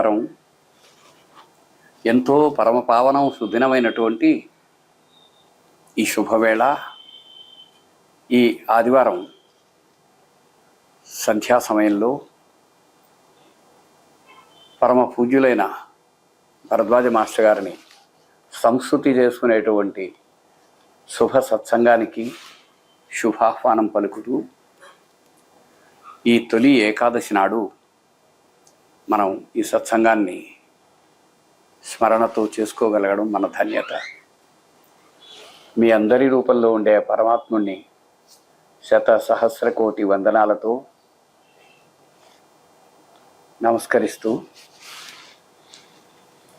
నమస్కారం. ఎంతో పరమ పావనం సుదినమైనటువంటి ఈ శుభవేళ ఈ ఆదివారం సంధ్యా సమయంలో పరమ పూజ్యులైన భరద్వాజ మాస్టర్ గారిని సంస్కృతి చేసుకునేటువంటి శుభ సత్సంగానికి శుభాహ్వానం పలుకుతూ ఈ తొలి ఏకాదశి నాడు మనం ఈ సత్సంగాన్ని స్మరణతో చేసుకోగలగడం మన ధన్యత. మీ అందరి రూపంలో ఉండే పరమాత్ముణ్ణి శత సహస్ర కోటి వందనాలతో నమస్కరిస్తూ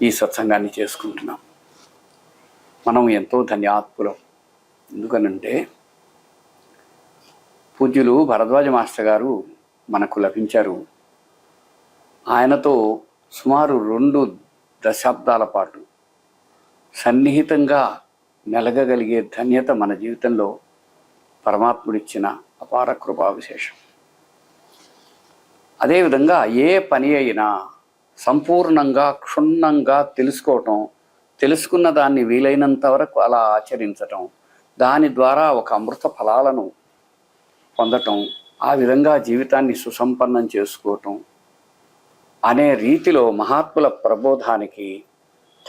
ఈ సత్సంగాన్ని చేసుకుంటున్నాం. మనం ఎంతో ధన్యాత్ములం. ఎందుకనంటే పూజ్యులు భరద్వాజ మాస్టర్ గారు మనకు లభించారు ఆయనతో సుమారు రెండు దశాబ్దాల పాటు సన్నిహితంగా మెలగగలిగే ధన్యత మన జీవితంలో పరమాత్ముడిచ్చిన అపార కృపా విశేషం అదేవిధంగా ఏ పని అయినా సంపూర్ణంగా క్షుణ్ణంగా తెలుసుకోవటం తెలుసుకున్న దాన్ని వీలైనంత వరకు అలా ఆచరించటం దాని ద్వారా ఒక అమృత ఫలాలను పొందటం ఆ విధంగా జీవితాన్ని సుసంపన్నం చేసుకోవటం అనే రీతిలో మహాత్ముల ప్రబోధానికి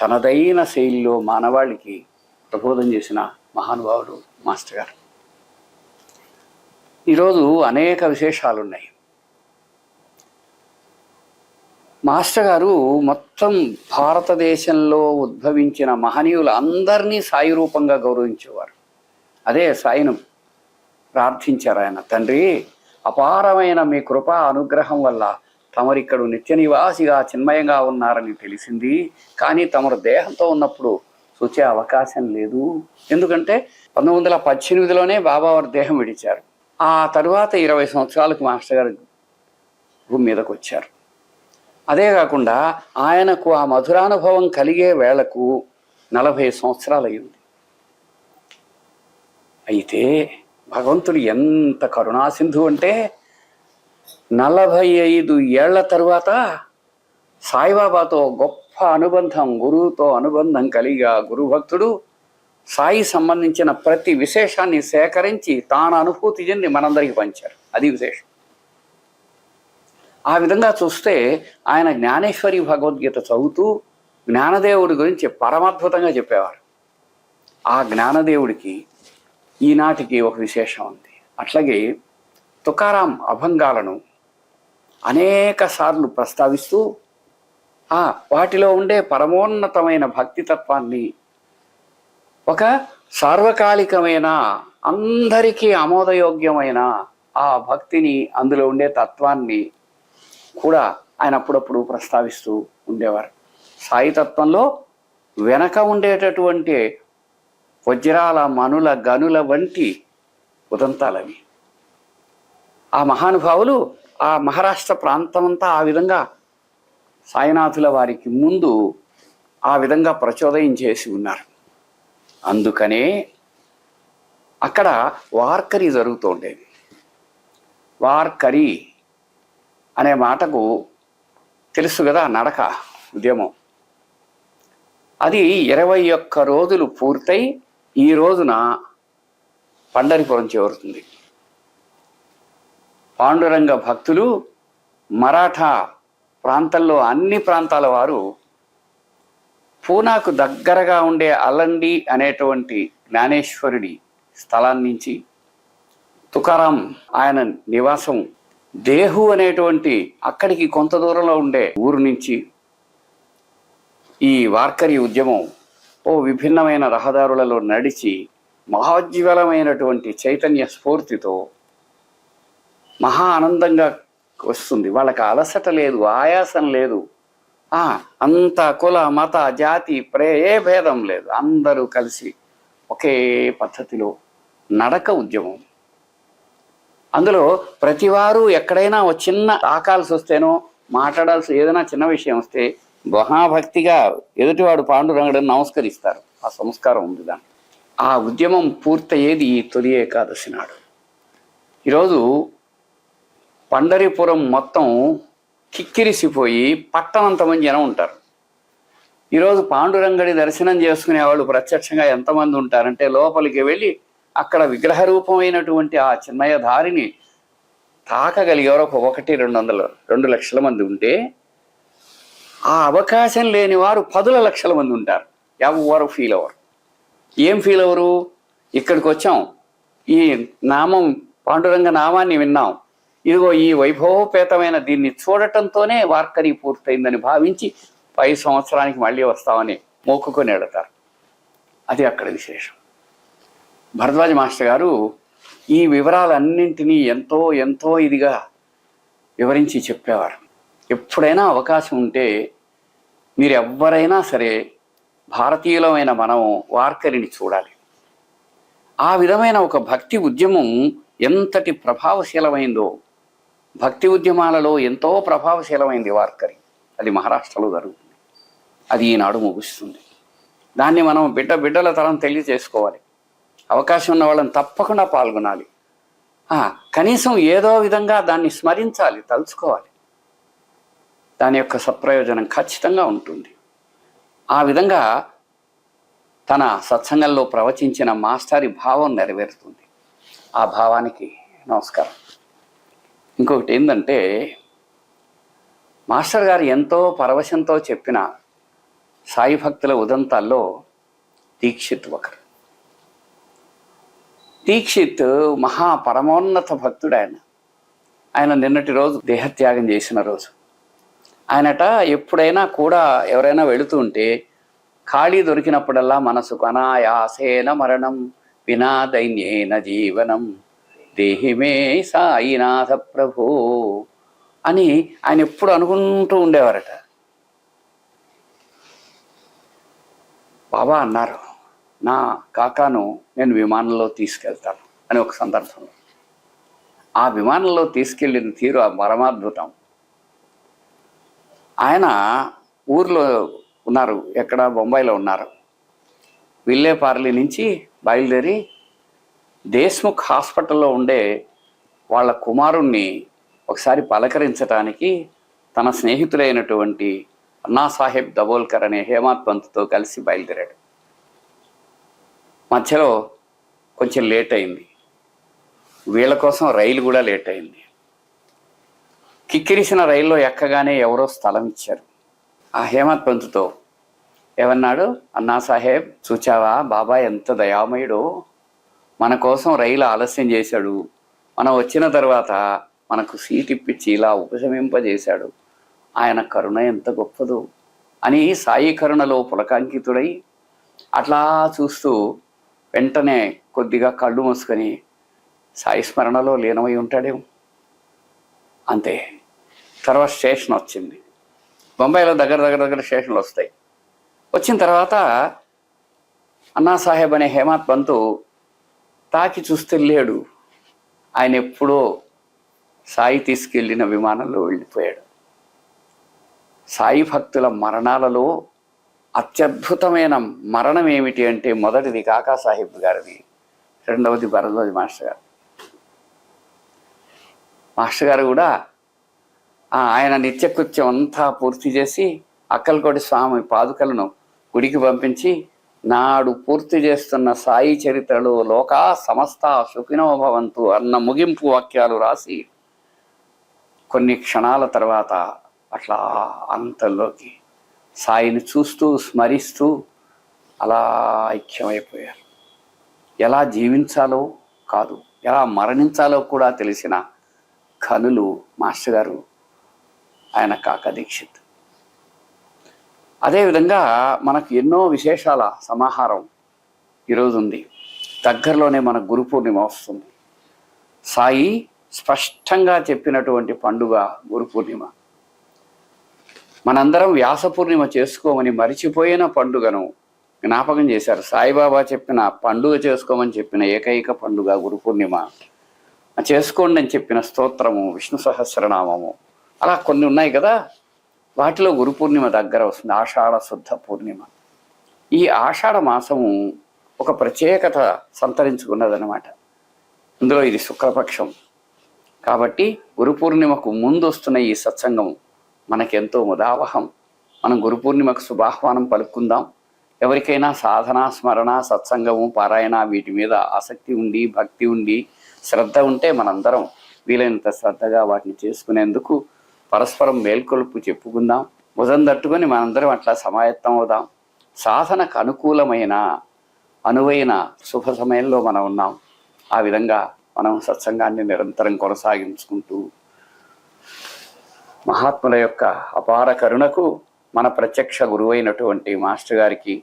తనదైన శైలిలో మానవాళికి ప్రబోధం చేసిన మహానుభావుడు మాస్టర్ గారు. ఈరోజు అనేక విశేషాలు ఉన్నాయి మాస్టర్ గారు మొత్తం భారతదేశంలో ఉద్భవించిన మహనీయులు అందరినీ సాయి రూపంగా గౌరవించేవారు. అదే సాయిను ప్రార్థించారు ఆయన. తండ్రి అపారమైన మీ కృపా అనుగ్రహం వల్ల తమరిక్కడు నిత్య నివాసిగా చిన్మయంగా ఉన్నారని తెలిసింది. కానీ తమరు దేహంతో ఉన్నప్పుడు చూచే అవకాశం లేదు. ఎందుకంటే పంతొమ్మిది వందల పద్దెనిమిదిలోనే బాబావారి దేహం విడిచారు. ఆ తరువాత ఇరవై సంవత్సరాలకు మాస్టర్ గారు భూమి మీదకు వచ్చారు. అదే కాకుండా ఆయనకు ఆ మధురానుభవం కలిగే వేళకు నలభై సంవత్సరాలు అయింది అయితే భగవంతుడు ఎంత కరుణాసింధు అంటే నలభై ఐదు ఏళ్ళ తరువాత సాయిబాబాతో గొప్ప అనుబంధం గురువుతో అనుబంధం కలిగా గురుభక్తుడు సాయి సంబంధించిన ప్రతి విశేషాన్ని సేకరించి తాను అనుభూతి చెంది మనందరికీ పంచారు. అది విశేషం. ఆ విధంగా చూస్తే ఆయన జ్ఞానేశ్వరి భగవద్గీత చదువుతూ జ్ఞానదేవుడి గురించి పరమాద్భుతంగా చెప్పేవారు. ఆ జ్ఞానదేవుడికి ఈనాటికి ఒక విశేషం ఉంది. అట్లాగే తుకారాం అభంగాలను అనేక సార్లు ప్రస్తావిస్తూ ఆ వాటిలో ఉండే పరమోన్నతమైన భక్తి తత్వాన్ని ఒక సార్వకాలికమైన అందరికీ ఆమోదయోగ్యమైన ఆ భక్తిని అందులో ఉండే తత్వాన్ని కూడా ఆయన అప్పుడప్పుడు ప్రస్తావిస్తూ ఉండేవారు. సాయి తత్వంలో వెనక ఉండేటటువంటి వజ్రాల మనుల గనుల వంటి ఉదంతాలవి. ఆ మహానుభావులు ఆ మహారాష్ట్ర ప్రాంతం అంతా ఆ విధంగా సాయినాథుల వారికి ముందు ఆ విధంగా ప్రచోదయం చేసి ఉన్నారు. అందుకనే అక్కడ వార్కరీ జరుగుతూ ఉండేది. వార్కరీ అనే మాటకు తెలుసు కదా నడక ఉద్యమం. అది ఇరవై ఒక్క రోజులు పూర్తయి ఈ రోజున పండరిపురం చేరుతుంది. పాండురంగ భక్తులు మరాఠా ప్రాంతంలో అన్ని ప్రాంతాల వారు పూనాకు దగ్గరగా ఉండే అల్లండి అనేటువంటి జ్ఞానేశ్వరుడి స్థలాన్ని నుంచి తుకారాం ఆయన నివాసం దేహు అనేటువంటి అక్కడికి కొంత దూరంలో ఉండే ఊరు నుంచి ఈ వార్కరీ ఉద్యమం ఓ విభిన్నమైన రహదారులలో నడిచి మహోజ్వలమైనటువంటి చైతన్య స్ఫూర్తితో మహా ఆనందంగా వస్తుంది. వాళ్ళకి అలసట లేదు ఆయాసం లేదు. అంత కుల మత జాతి ప్రే ఏ భేదం లేదు. అందరూ కలిసి ఒకే పద్ధతిలో నడక ఉద్యమం. అందులో ప్రతివారు ఎక్కడైనా ఒక చిన్న ఆకాల్సి వస్తేనో మాట్లాడాల్సి ఏదైనా చిన్న విషయం వస్తే మహాభక్తిగా ఎదుటివాడు పాండురంగడని నమస్కరిస్తారు. ఆ సంస్కారం ఉంది దాన్ని ఆ ఉద్యమం పూర్తయ్యేది ఈ తొలి ఏకాదశి నాడు. ఈరోజు పండరిపురం మొత్తం కిక్కిరిసిపోయి పట్టణంతమంది జనం ఉంటారు. ఈరోజు పాండురంగడి దర్శనం చేసుకునే వాళ్ళు ప్రత్యక్షంగా ఎంతమంది ఉంటారంటే లోపలికి వెళ్ళి అక్కడ విగ్రహ రూపమైనటువంటి ఆ చిన్నయ దారిని తాకగలిగేవారు ఒక ఒకటి రెండు వందల రెండు లక్షల మంది ఉంటే ఆ అవకాశం లేని వారు పదుల లక్షల మంది ఉంటారు. ఎవరు ఫీల్ అవ్వరు. ఏం ఫీల్ అవ్వరు? ఇక్కడికి వచ్చాం. ఈ నామం పాండురంగ నామాన్ని విన్నాం. ఇదిగో ఈ వైభవోపేతమైన దీన్ని చూడటంతోనే వార్కరీ పూర్తయిందని భావించి పై సంవత్సరానికి మళ్ళీ వస్తామని మొక్కుకొని వెళతారు. అది అక్కడ విశేషం. భరద్వాజ మాస్టర్ గారు ఈ వివరాలన్నింటినీ ఎంతో ఎంతో ఇదిగా వివరించి చెప్పేవారు. ఎప్పుడైనా అవకాశం ఉంటే మీరు ఎవరైనా సరే భారతీయులమైన మనం వార్కరిని చూడాలి. ఆ విధమైన ఒక భక్తి ఉద్యమం ఎంతటి ప్రభావశీలమైందో భక్తి ఉద్యమాలలో ఎంతో ప్రభావశీలమైంది వార్కరి. అది మహారాష్ట్రలో జరుగుతుంది. అది ఈనాడు ముగుస్తుంది. దాన్ని మనం బిడ్డ బిడ్డల తరం తెలియజేసుకోవాలి. అవకాశం ఉన్న వాళ్ళని తప్పకుండా పాల్గొనాలి. కనీసం ఏదో విధంగా దాన్ని స్మరించాలి తలుచుకోవాలి. దాని యొక్క సత్ప్రయోజనం ఖచ్చితంగా ఉంటుంది. ఆ విధంగా తన సత్సంగంలో ప్రవచించిన మాస్టారి భావం నెరవేరుతుంది. ఆ భావానికి నమస్కారం. ఇంకొకటి ఏంటంటే మాస్టర్ గారు ఎంతో పరవశంతో చెప్పిన సాయి భక్తుల ఉదంతాల్లో దీక్షిత్ ఒకరు. దీక్షిత్ మహా పరమోన్నత భక్తుడు ఆయన. ఆయన నిన్నటి రోజు దేహత్యాగం చేసిన రోజు. ఆయనట ఎప్పుడైనా కూడా ఎవరైనా వెళుతూ ఉంటే ఖాళీ దొరికినప్పుడల్లా మనసుకు అనాయాసేన మరణం వినా దైన్యేన జీవనం. దేహిమే సాయినాథ ప్రభు అని ఆయన ఎప్పుడు అనుకుంటూ ఉండేవారట. బాబా అన్నారు నా కాకాను నేను విమానంలో తీసుకెళ్తాను అని ఒక సందర్భంలో. ఆ విమానంలో తీసుకెళ్ళిన తీరు ఆ పరమాద్భుతం. ఆయన ఊర్లో ఉన్నారు ఎక్కడ బొంబాయిలో ఉన్నారు. విల్లేపార్లి నుంచి బయలుదేరి దేశ్ముఖ్ హాస్పిటల్లో ఉండే వాళ్ళ కుమారుణ్ణి ఒకసారి పలకరించడానికి తన స్నేహితుడైనటువంటి అన్నాసాహెబ్ దబోల్కర్ అనే హేమాత్ పంత్తో కలిసి బయలుదేరాడు. మధ్యలో కొంచెం లేట్ అయింది. వీళ్ళ కోసం రైలు కూడా లేట్ అయింది. కిక్కిరిసిన రైల్లో ఎక్కగానే ఎవరో స్థలం ఇచ్చారు. ఆ హేమత్ పంతుతో ఏమన్నాడు? అన్నా సాహెబ్ చూచావా? బాబా ఎంత దయామయుడో. మన కోసం రైలు ఆలస్యం చేశాడు. మనం వచ్చిన తర్వాత మనకు సీట్ ఇప్పించి ఇలా ఉపశమింపజేశాడు. ఆయన కరుణ ఎంత గొప్పదో. అని సాయి కరుణలో పులకాంకితుడై అట్లా చూస్తూ వెంటనే కొద్దిగా కళ్ళు మూసుకొని సాయి స్మరణలో లీనమై ఉంటాడేమో. అంతే. తర్వాత స్టేషన్ వచ్చింది. బొంబాయిలో దగ్గర దగ్గర దగ్గర స్టేషన్లు వస్తాయి. వచ్చిన తర్వాత అన్నా సాహెబ్ అనే హేమాత్ పంతు తాకి చూస్తే లేడు. ఆయన ఎప్పుడో సాయి తీసుకెళ్ళిన విమానంలో వెళ్ళిపోయాడు. సాయి భక్తుల మరణాలలో అత్యద్భుతమైన మరణం ఏమిటి అంటే మొదటిది కాకా సాహిబ్ గారిది రెండవది భరద్వాజ్ మాస్టర్ గారు. మాస్టర్ గారు కూడా ఆయన నిత్యకృత్యం అంతా పూర్తి చేసి అక్కలకోటి స్వామి పాదుకలను గుడికి పంపించి నాడు పూర్తి చేస్తున్న సాయి చరిత్రలో లోకా సమస్త సుఖినో భవంతు అన్న ముగింపు వాక్యాలు రాసి కొన్ని క్షణాల తర్వాత అట్లా అంతలోకి సాయిని చూస్తూ స్మరిస్తూ అలా ఐక్యమైపోయారు. ఎలా జీవించాలో కాదు ఎలా మరణించాలో కూడా తెలిసిన కనులు మాస్టర్ గారు ఆయన కాక దీక్షిత్. అదేవిధంగా మనకు ఎన్నో విశేషాల సమాహారం ఈరోజు ఉంది. దగ్గరలోనే మన గురు పూర్ణిమ వస్తుంది. సాయి స్పష్టంగా చెప్పినటువంటి పండుగ గురు పూర్ణిమ. మనందరం వ్యాస పూర్ణిమ చేసుకోమని మరిచిపోయిన పండుగను జ్ఞాపకం చేశారు. సాయిబాబా చెప్పిన పండుగ చేసుకోమని చెప్పిన ఏకైక పండుగ గురు పూర్ణిమ. చేసుకోండి అని చెప్పిన స్తోత్రము విష్ణు సహస్రనామము. అలా కొన్ని ఉన్నాయి కదా. వాటిలో గురు పూర్ణిమ దగ్గర వస్తుంది ఆషాఢ శుద్ధ పూర్ణిమ. ఈ ఆషాఢ మాసము ఒక ప్రత్యేకత సంతరించుకున్నదనమాట ఇందులో ఇది శుక్లపక్షం. కాబట్టి గురు పూర్ణిమకు ముందు వస్తున్న ఈ సత్సంగం మనకెంతో ముదావహం. మనం గురు పూర్ణిమకు శుభాహ్వానం పలుకుందాం ఎవరికైనా సాధన స్మరణ సత్సంగము పారాయణ వీటి మీద ఆసక్తి ఉండి భక్తి ఉండి శ్రద్ధ ఉంటే మనందరం వీలైనంత శ్రద్ధగా వాటిని చేసుకునేందుకు పరస్పరం మేల్కొలుపు చెప్పుకుందాం. ముదం తట్టుకొని మనందరం అట్లా సమాయత్తం అవుదాం. సాధనకు అనుకూలమైన అనువైన శుభ సమయంలో మనం ఉన్నాం. ఆ విధంగా మనం సత్సంగాన్ని నిరంతరం కొనసాగించుకుంటూ మహాత్ముల యొక్క అపార కరుణకు మన ప్రత్యక్ష గురువైనటువంటి మాస్టర్ గారికి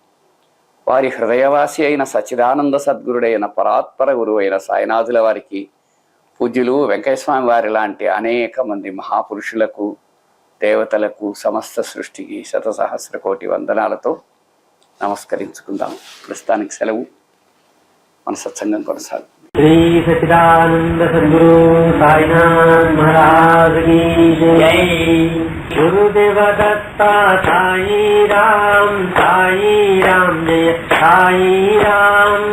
వారి హృదయవాసి అయిన సచ్చిదానంద సద్గురుడైన పరాత్పర గురువైన సాయినాథుల వారికి పూజ్యులు వెంకటస్వామి వారి లాంటి అనేక మంది మహాపురుషులకు దేవతలకు సమస్త సృష్టికి శతసహస్ర కోటి వందనాలతో నమస్కరించుకుందాం. ప్రస్తుతానికి సెలవు. మన సత్సంగం కొనసాగు శ్రీ సచిదానంద సద్గురు సాయినాథ్ మహారాజ్ జై. గురుదేవ సాయి రామ్ సాయి రామ్ జయ సాయి రామ్.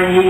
Almighty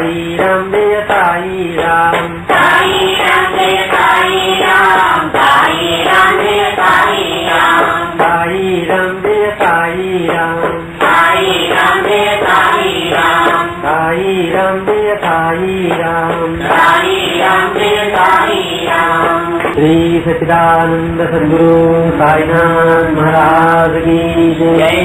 சாயி ராம் ஜெய சாயி ராம் சாயி ராம் ஜெய சாயி ராம் சாயி ராம் ஜெய சாயி ராம் சாயி ராம் ஜெய சாயி ராம் சாயி ராம் ஜெய சாயி ராம் சாயி ராம் ஜெய சாயி ராம் சாயி ராம் ஜெய சாயி ராம் श्री सचिदानंद सदगुरु साईनाथ महाराज की जय